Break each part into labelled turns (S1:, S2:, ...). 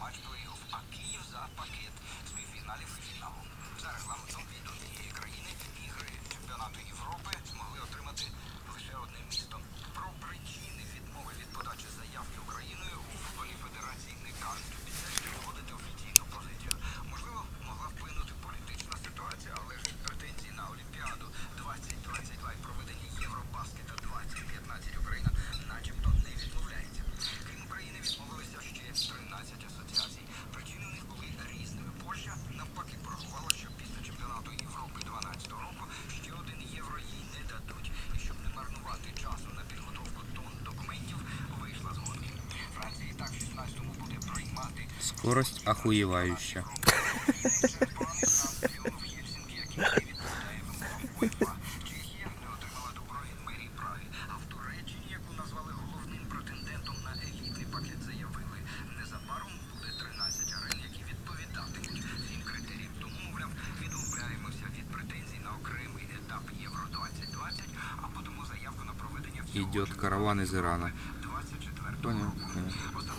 S1: матч плей-офф, а Київ за пакет. Свій фіналів і фінал.
S2: Скорость
S1: охуевающая.
S2: Идет караван из Ирана. Понял?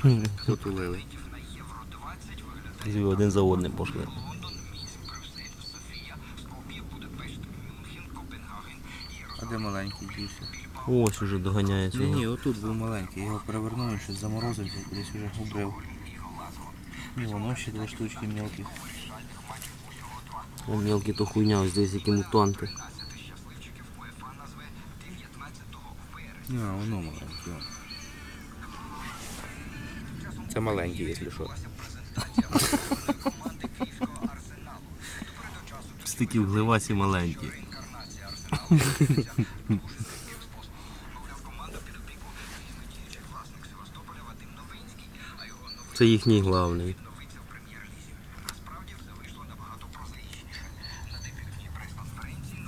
S2: Понял.
S1: Тут улили і
S3: один за одним пошли.
S2: А де маленький дівся?
S3: Ось уже доганяється.
S2: Ні, ні, отут був маленький, його перевернули, щось заморозив, десь уже губрив. І воно ще два штучки мелких.
S3: О, мелкий то хуйня, ось десь які мутанти.
S2: Не, воно маленьке. Це маленький, якщо що.
S3: Стиків гливасі маленькі. Це їхній главний.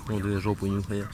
S3: О, дві жопу нюхає.